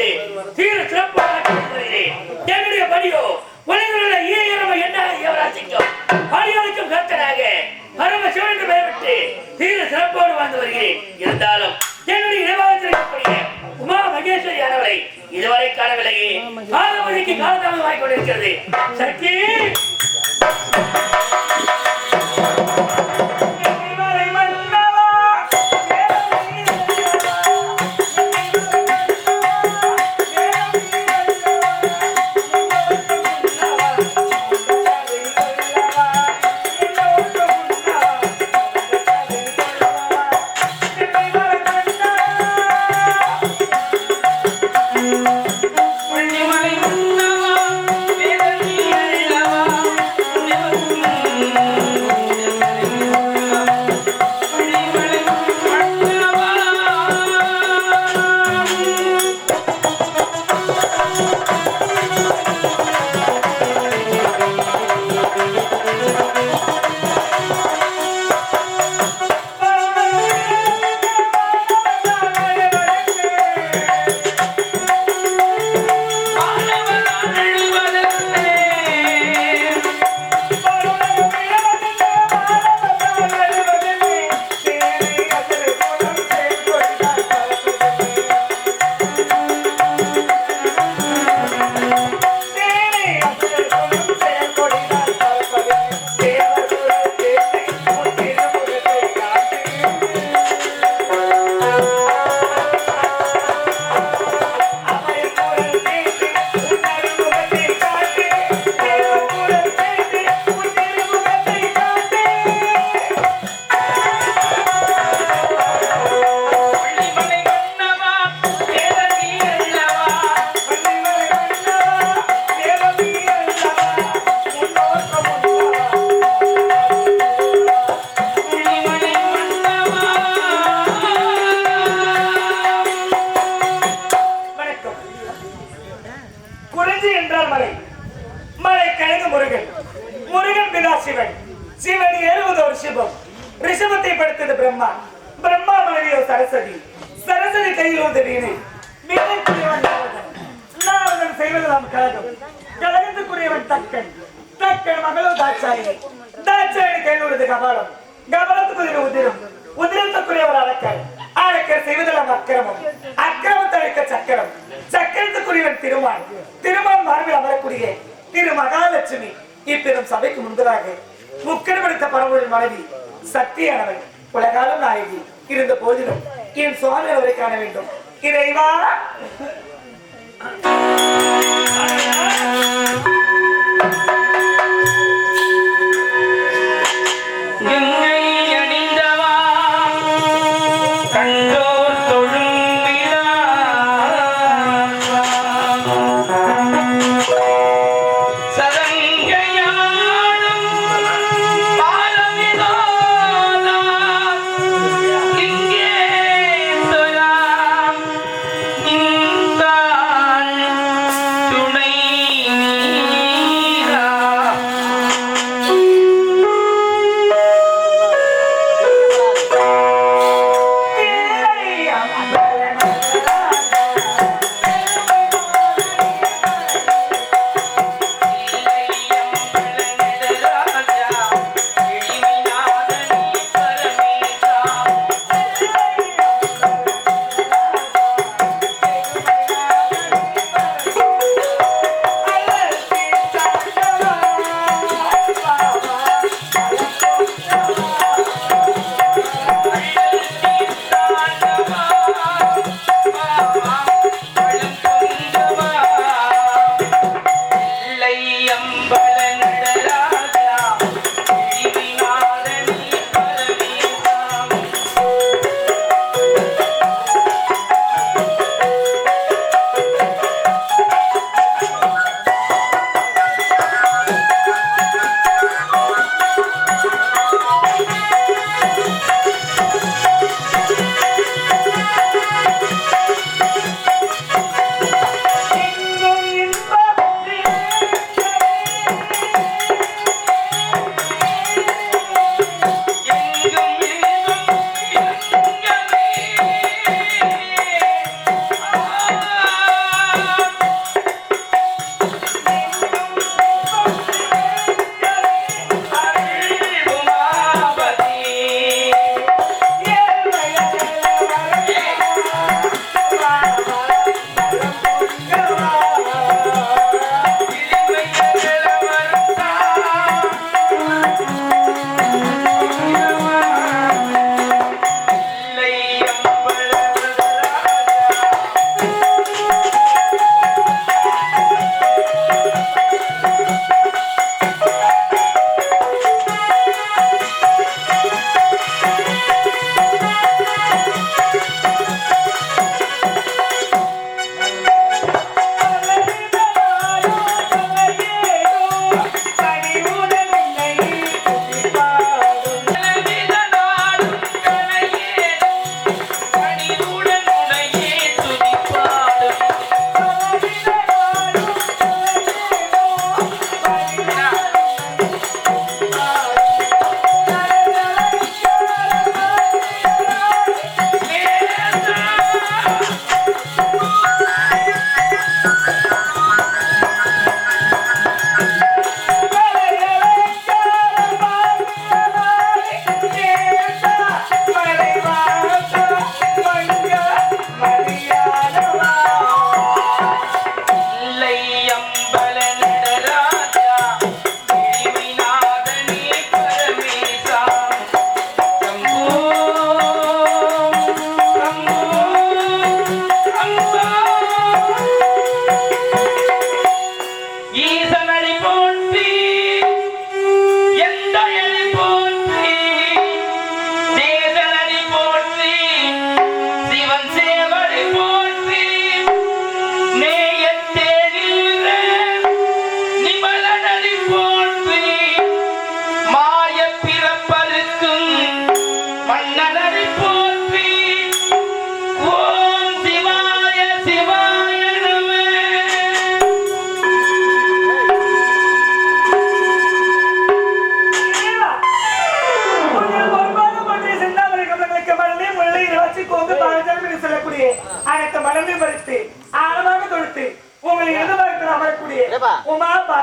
பட்டு தீர சிறப்பாக என்னுடைய பணியோ உலகிலுள்ள ஈரம என்ன யுவராசிக்கும் பணியாளுக்கும் கர்த்தனாக பரம சிவன் பெயரிட்டு தீர சிறப்போடு வாழ்ந்து வருகிறேன். இருந்தாலும் என்னுடைய இருக்கக்கூடிய உமா மகேஸ்வரி ஆனவரை இதுவரை காணவில்லையே. காலமணிக்கு காலதாமதமாகிக் கொண்டிருக்கிறது. சக்தி! சரஸ்வதி கையில் வந்து செய்வது நாம் கழகம். கழகத்துக்குரியவன் தக்கன். தக்கன் மகளோ தாட்சாயி. தாட்சாயி கையில் உள்ளது கபாலம். கபாலத்துக்குரிய உதிரம். உதிரத்துக்குரியவர் அழைக்க அழைக்க செய்வதெல்லாம் அக்கிரமம். அக்கிரமத்தை அழைக்க சக்கரம். சக்கரத்துக்குரியவன் திருமான் திருமான் மார்பில் அமரக்கூடிய திரு மகாலட்சுமி இப்பெரும் சபைக்கு முன்பதாக முக்கெடுப்படுத்த பரம்பொருள் மனைவி சக்தியானவள் உலகாலும் நாயகி. இருந்த போதிலும் என் சுவாமி அவரை காண வேண்டும். இறைவா!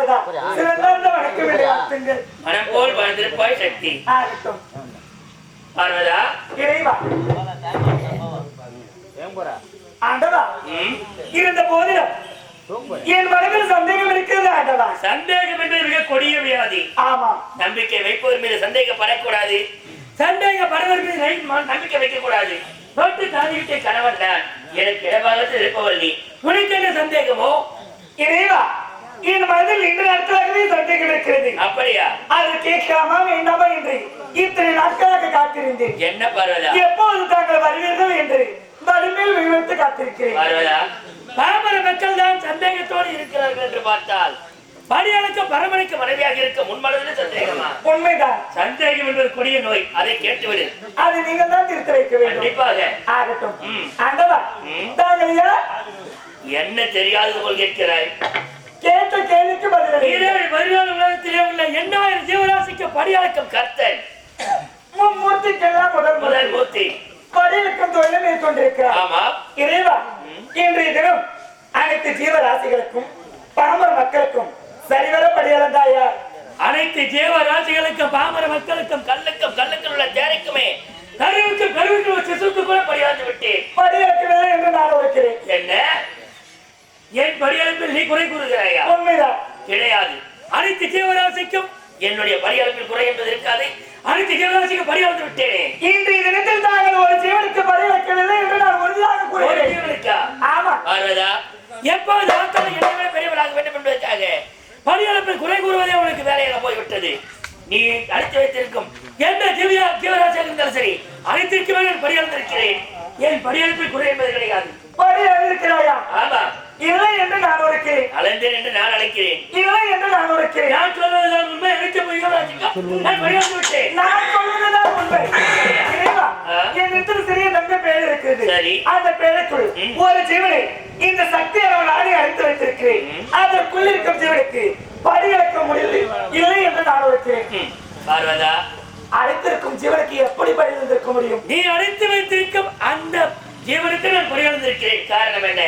உமா பார்வதா சிறந்தார்ந்த வணக்கம் வாழ்த்துங்கள் மனம் போல் வாழ்ந்திருப்பாய் சக்தி. ஆகட்டும் பார்வதா? இறைவா. ஏன் போற ஆண்டவா. ம், இருந்த போதிலும் என் மனதில் சந்தேகம் இருக்கிறது ஆண்டவா. சந்தேகம் என்பது மிக கொடிய வியாதி. ஆமா. நம்பிக்கை வைப்பவர் மீது சந்தேகப்படக்கூடாது சந்தேகப்படுவர் மீது நம்பிக்கை வைக்க கூடாது தொட்டு தாங்கிவிட்ட கணவன் தான். எனக்கு இடபாகத்தில் இருப்பவள் நீ. உனக்கு என்ன சந்தேகமோ? இறைவா. என் மனதில் இன்று நாட்களாகவே சந்தேகம் இருக்கிறது அப்படியா? அது கேட்கலாமா வேண்டாமா என்று இத்தனை நாட்களாக காத்திருந்தேன். என்ன பார்வதா எப்போது தாங்கள் வருவீர்கள் என்று வறுமையில் காத்திருக்கிறேன். பார்வதா பாமர மக்கள் தான் சந்தேகத்தோடு இருக்கிறார்கள் என்று பார்த்தால் பணியாளுக்கு பரமனுக்கு மனைவியாக இருக்க முன்மனதில் சந்தேகமா? உண்மைதான். சந்தேகம் என்பது கொடிய நோய். அதை கேட்டுவிடு. அதை நீங்கள் தான் திருத்த வைக்க வேண்டும். கண்டிப்பாக. ஆகட்டும். ஆண்டவா. தாங்கள் என்ன தெரியாதது போல் கேட்கிறாய்? கேட்ட கேள்விக்கு பதிலளி ஈரேழு பதினாலு உலகத்திலே உள்ள எண்ணாயிரம் ஜீவராசிக்கு படியளக்கும் கர்த்தன் மும்மூர்த்திக்கெல்லாம் முதல் முதல் மூர்த்தி. படியெடுக்கும் தொழிலை மேற்கொண்டிருக்கிறார். ஆமா. இறைவா இன்றைய தினம் அனைத்து ஜீவராசிகளுக்கும் பாமர மக்களுக்கும் சரிவர படியளந்தாயா அனைத்து ஜீவராசிகளுக்கும் பாமர மக்களுக்கும் கல்லுக்கும் கல்லுக்கும் உள்ள தேரைக்குமே கருவுக்கு கருவுக்கு சிசுக்கு கூட படியாந்து விட்டேன். படியளக்கவில்லை என்று நான் இருக்கிறேன் என்ன? என் படியளப்பில் நீ குறை கூறுகிறாயா? உண்மைதான். கிடையாது. அனைத்து ஜீவராசிக்கும் என்னுடைய பரிகாரத்தில் குறை என்பது இருக்காது. அனைத்து ஜீவராசிக்கும் பரிகாரத்து விட்டேனே. இன்றைய தினத்தில் தாங்கள் ஒரு ஜீவனுக்கு படியளக்கவில்லை என்று நான் உறுதியாக கூறுகிறேன். ஜீவனுக்கா? ஆமா. பார்வதா எப்போது ஆட்களை என்னை விட பெரியவராக வேண்டும் என்பதற்காக பணியாளர்கள் குறை கூறுவதே உனக்கு வேலையாக போய்விட்டது. நீ அழைத்து வைத்திருக்கும் எந்த ஜீவியா ஜீவராசியாக இருந்தாலும் சரி அனைத்திற்குமே நான் பணியாளர்ந்திருக்கிறேன் என் பணியாளர்கள் குறை என்பது கிடையாது? படியளிக்கிறாயா ஆமா. இல்லை என்று நான் இருக்கிறேன் அலைந்தேன் என்று நான் அழைக்கிறேன். இல்லை என்று நான் இருக்கிறேன் நான் சொல்வதுதான் உண்மை. அனைத்து யுவராஜிக்கும் நான் பணியாளர்ந்து விட்டேன். நான் சொல்வதுதான் உண்மை. என்னிடத்தில் சிறிய தங்க பேர் இருக்கிறது. சரி. அந்த பேருக்குள். ஒரு ஜீவனை இந்த சக்தி அளவு நாடி அழைத்து வைத்திருக்கிறேன். அதற்குள் இருக்கும் ஜீவனுக்கு படியளக்க முடியவில்லை. இல்லை என்று நான் இருக்கிறேன் ம், பார்வதா. அழைத்திருக்கும் ஜீவனுக்கு எப்படி படியிருந்திருக்க முடியும்? நீ அழைத்து வைத்திருக்கும் அந்த ஜீவனுக்கு நான் பணியாளர்ந்திருக்கிறேன் காரணம் என்ன?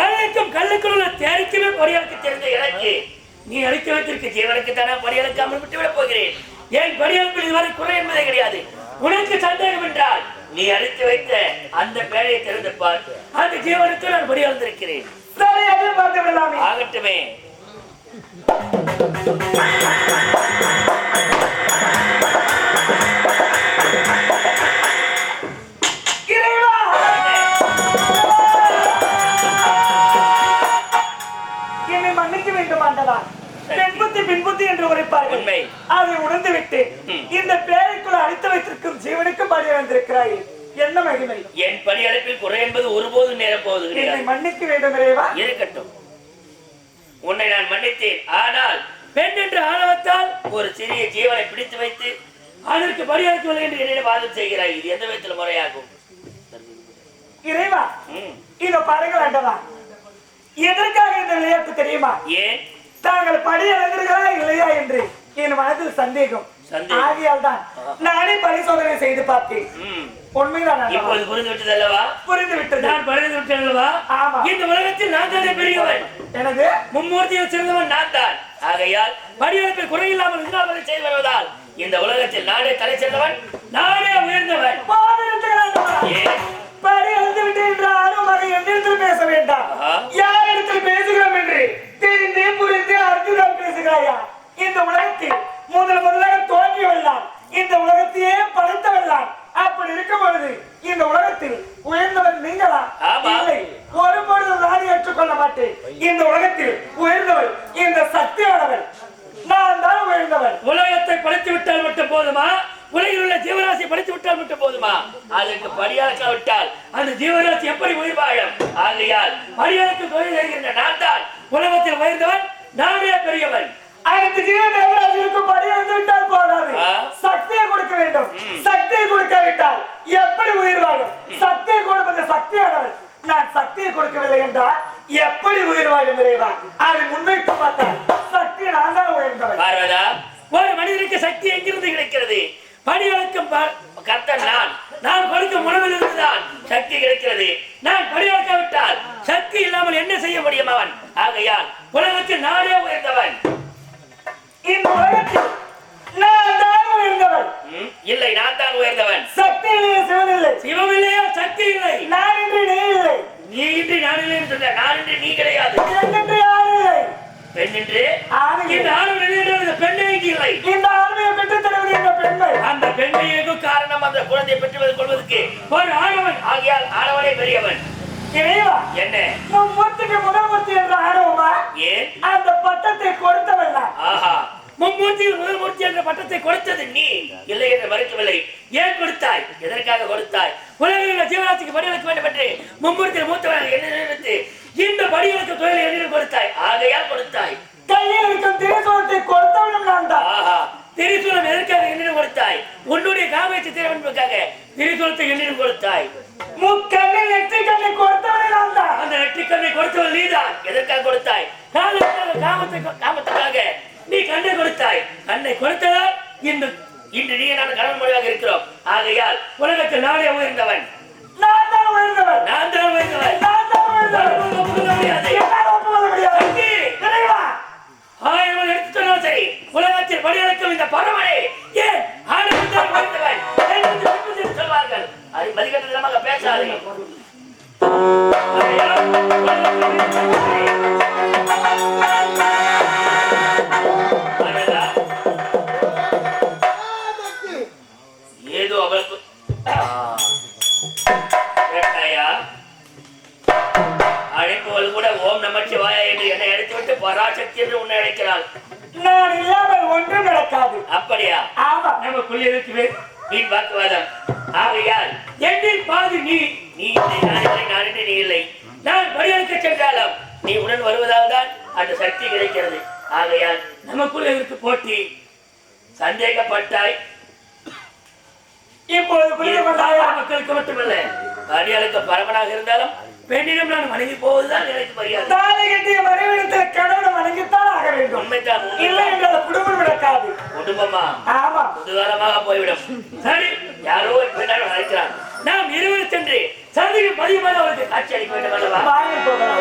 கல்லுக்கும் கல்லுக்குள் உள்ள தேரைக்குமே பணியாளருக்கு தெரிந்த எனக்கு நீ அழைத்து வைத்திருக்க ஜீவனுக்கு தானே பணியாளக்காமல் விட்டு விடப் போகிறேன். ஏன் பணியாளர்கள் இதுவரை குறை என்பதே கிடையாது. உனக்கு சந்தேகம் என்றால் நீ அழைத்து வைத்த அந்த பேழையை திறந்துப்பார். அந்த ஜீவனுக்கு நான் விடலாமே ஆகட்டுமே. பின்புத்தி என்று உரைப்பார்கள். அதை உணர்ந்து விட்டு. இந்த பேரைக்குள் அழைத்து வைத்திருக்கும் ஜீவனுக்கு படி வந்திருக்கிறாய் என்ன மகிமை? என் பணியழைப்பில் குறை என்பது ஒருபோதும் நேரம் போவது என்னை மன்னிக்க வேண்டும் இறைவா. இருக்கட்டும். உன்னை நான் மன்னித்தேன். ஆனால் பெண் என்ற ஆணவத்தால் ஒரு சிறிய ஜீவனை பிடித்து வைத்து அதற்கு பரியாக்கவில்லை என்று என்னிடம் வாதம் செய்கிறாய். இது எந்த விதத்தில் முறையாகும்? இறைவா. இதோ பாருங்கள் ஆண்டவா. எதற்காக இந்த விளையாட்டு தெரியுமா? ஏன்? தாங்கள் படி இறங்குகிறா இல்லையா என்று என் மனதில் சந்தேகம். ஆகையால் தான் நானே பரிசோதனை செய்து பார்த்தேன். உண்மைதான். இப்போது புரிந்து விட்டது அல்லவா? புரிந்து விட்டது நான் பரிந்து விட்டேன் அல்லவா? ஆமா. இந்த உலகத்தில் நான் தானே பெரியவன்? எனது மும்மூர்த்தியில் சிறந்தவன் நான் தான். ஆகையால் பணியெடுப்பில் குறையில்லாமல் இருந்தால் செய்து வருவதால் இந்த உலகத்தில் நானே தலை சிறந்தவன் நானே உயர்ந்தவன்? படி எழுந்து விட்டு என்று ஆர்வமாக என்னிடத்தில் பேச வேண்டாம். யார் இடத்தில் பேசுகிறோம் என்று தெரிந்து புரிந்து அறிந்துதான் பேசுகிறாயா? இந்த உலகத்தில் முதல் முதலாக தோன்றியவெல்லாம் இந்த உலகத்தையே படைத்தவெல்லாம் அப்படி இருக்கும் பொழுது இந்த உலகத்தில் உயர்ந்தவன் நீங்களா. இல்லை. ஒரு பொழுது நான் ஏற்றுக்கொள்ள மாட்டேன் இந்த உலகத்தில் உயர்ந்தவன் இந்த சக்தியானவன் நான் தான் உயர்ந்தவன். உலகத்தை படைத்து விட்டால் மட்டும் போதுமா? உலகில் உள்ள ஜீவராசி படைத்து விட்டால் மட்டும் போதுமா? அதற்கு படியாக்க விட்டால் அந்த ஜீவராசி எப்படி உயிர் வாழும்? ஆகையால் படியாளுக்கு தொழில் செய்கின்ற நான் தான் உலகத்தில் உயர்ந்தவன் நானே பெரியவன். அனைத்து ஜீவன் படி வந்து விட்டால் போதாது. ஆ. சக்தியை கொடுக்க வேண்டும். சக்தியை கொடுக்காவிட்டால் எப்படி உயிர் வாழும்? சக்தியை கொடுப்பது சக்தியானவன். நான் சக்தியை கொடுக்கவில்லை என்றால் எப்படி உயிர் வாழும் இறைவா? அதை முன்வைத்து பார்த்தால் சக்தி நான் தான் உயர்ந்தவன். பார்வதா? ஒரு மனிதனுக்கு சக்தி எங்கிருந்து கிடைக்கிறது? படியளக்கும் கர்த்தன் நான். நான் கொடுக்கும் உணவில் இருந்துதான் சக்தி கிடைக்கிறது. நான் படியளக்காவிட்டால் சக்தி இல்லாமல் என்ன செய்ய முடியும் அவன்? ஆகையால் உலகத்தில் நானே உயர்ந்தவன். இந்த உலகத்தில் நான் தான் உயர்ந்தவன். இல்லை நான் தான் உயர்ந்தவன். சக்தி இல்லையே சிவன் இல்லை. சிவம் இல்லையா? சக்தி இல்லை. நான் இன்றி நீ இல்லை. நீ இன்றி நான் இல்லைன்னு நான் இன்றி நீ கிடையாது. இல்லை. பெண் என்று ஆண் இல்லை. இந்த இங்கு இல்லை. இந்த ஆண்மையை பெற்றுத் தருவது இந்த பெண்மை. அந்த பெண்மைக்கு காரணம்? அந்த குழந்தையை பெற்றுவது கொள்வதற்கு. ஒரு ஆணவன். ஆகியால் ஆணவனே பெரியவன். இறைவா என்ன? மூர்த்திக்கு முதல் மூர்த்தி என்ற ஆணவமா? ஏன்? அந்த பட்டத்தை கொடுத்தவன் ஆஹா. மும்மூர்த்தியில் முதல் மூர்த்தி என்ற பட்டத்தை கொடுத்தது நீ. இல்லை என்று மறுக்கவில்லை. ஏன் கொடுத்தாய்? எதற்காக கொடுத்தாய்? உலகில் உள்ள ஜீவராசிக்கு படிகளுக்கு வேண்டும் என்று மும்மூர்த்தியில் மூத்தவனாக என்ன நினைத்து இந்த படிகளுக்கு தொழிலை என்னிடம் கொடுத்தாய்? ஆகையால் கொடுத்தாய். திரைசோளத்தை கொடுத்தவனும் நான் தான். திரிசூலம் எதற்காக என்னிடம் கொடுத்தாய்? உன்னுடைய காமேச்சு திறவன்பதற்காக திரிசூலத்தை என்னிடம் கொடுத்தாய். முக்கண்ணில் நெற்றி கண்ணை கொடுத்தவனே நான் தான். அந்த நெற்றிக்கண்ணை கொடுத்தவள் நீதான். எதற்காக கொடுத்தாய்? காமத்தை கண்ணை கொடுத்ததால் இன்று இன்று நீ நான் கடன் மொழியாக இருக்கிறோம். ஆகையால் உலகத்தில் நானே உயர்ந்தவன். நான் தான் உயர்ந்தவன். நான் தான் உயர்ந்தவன். நான் தான் உயர்ந்தவன். ஆயிரம் எடுத்து சொன்னாலும் சரி உலகத்தில் படியளக்கும் இந்த பரவனே ஏன் ஆண்டவன் தான் உயர்ந்தவன்? என்று திருப்பி திருப்பி சொல்வார்கள். அது மதிக்கட்டமாக பேசாதே. ஆகையால் உலகத்தில் உயர்ந்தவனே. என்று உன்னை அழைக்கிறாள். நான் இல்லாமல் ஒன்றும் நடக்காது. அப்படியா? ஆமா. நமக்குள் இருக்கிறது வீண் வாக்குவாதம். ஆகையால் என்னில் பாதி நீ. நீ இல்லை நான் இல்லை நான் இல்லை நீ இல்லை. நான் படியெடுக்க சென்றாலும் நீ உடன் வருவதால் தான் அந்த சக்தி கிடைக்கிறது. ஆகையால் நமக்குள் இருக்கு போட்டி. சந்தேகப்பட்டாய். கொண்டாயா? மக்களுக்கு மட்டுமல்ல படியாளுக்கு பரமனாக இருந்தாலும் பெண்ணிடம் நான் வணங்கி போவதுதான் எனக்கு மரியாதை தாலி கட்டிய மறைவிடத்தில் கணவனை வணங்கித்தான் ஆக வேண்டும் உண்மைதான் இல்லை உண்மைதான். என்றால் குடும்பம் நடக்காது குடும்பமா ஆமா. புதுகாலமாக போய்விடும். சரி யாரோ ஒரு பெண்ணால் அழைக்கிறார் நாம் இருவர் சென்று சந்திக்கு பதிவுமாக அவருக்கு காட்சி அளிக்க வேண்டும் அல்லவா? போகலாம்.